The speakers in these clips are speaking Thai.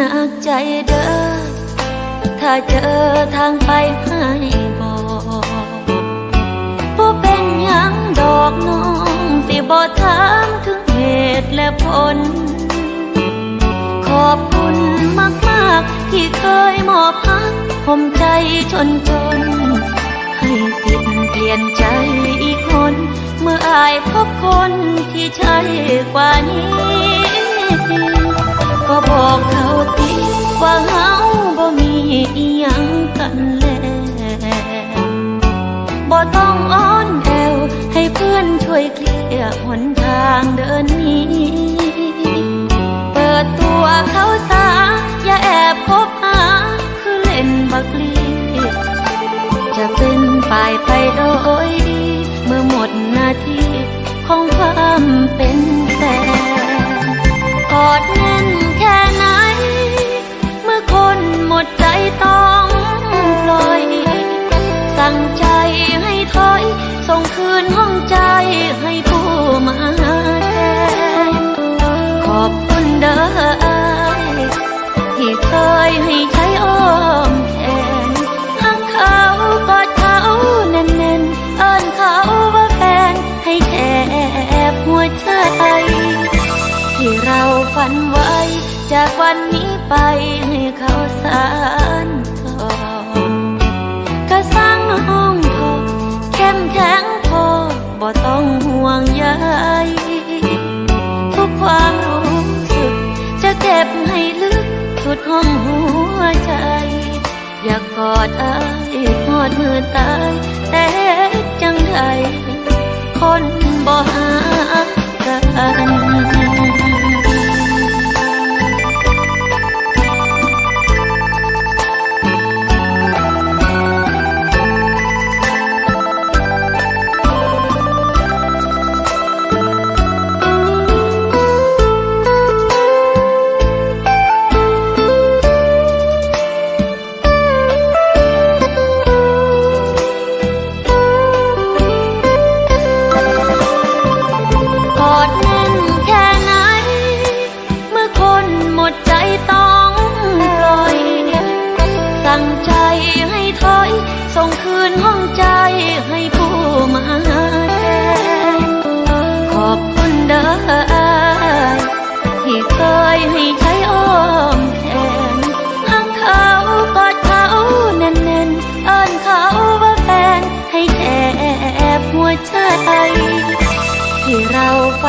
นักใจเด้อ ถ้าเจอทางไปให้บอกบ่เป็นหยังดอกน้อง สิบ่ถามถึงเหตุและผล ขอบคุณมากๆที่เคยมอบพักผมใจจนจน ให้สิทธิ์เปลี่ยนใจอีกคน เมื่ออายพบคนที่ใช่กว่านี้ บ่ต้องอ้อนแอว ให้เพื่อนช่วยเคลียร์หนทางเดินนี้ เปิดตัวเขาซาอย่าแอบคบหา คือเล่นบักลีจะเป็นฝ่ายไปโด ฝันไว้ จากวันนี้ไปให้เขาสานต่อก็สร้างห้องทอเข้มแข็งพอบ่ต้องห่วงใยทุกความรู้สึก จะเก็บให้ลึกสุดห้องหัวใจ อยากกอดอายหอดมือตาย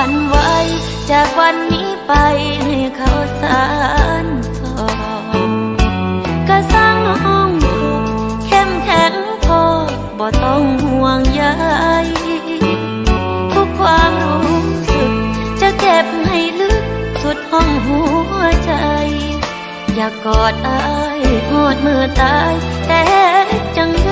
เราฝันไวจากวันนี้ไปให้เขาสานต่อก็สร้างห้องพอเข้มแข็งพอบ่ต้องห่วงใยทุกความรู้สึก จะเก็บให้ลึกสุดห้องหัวใจ อยากกอดอายหอดมือตายแต่จังได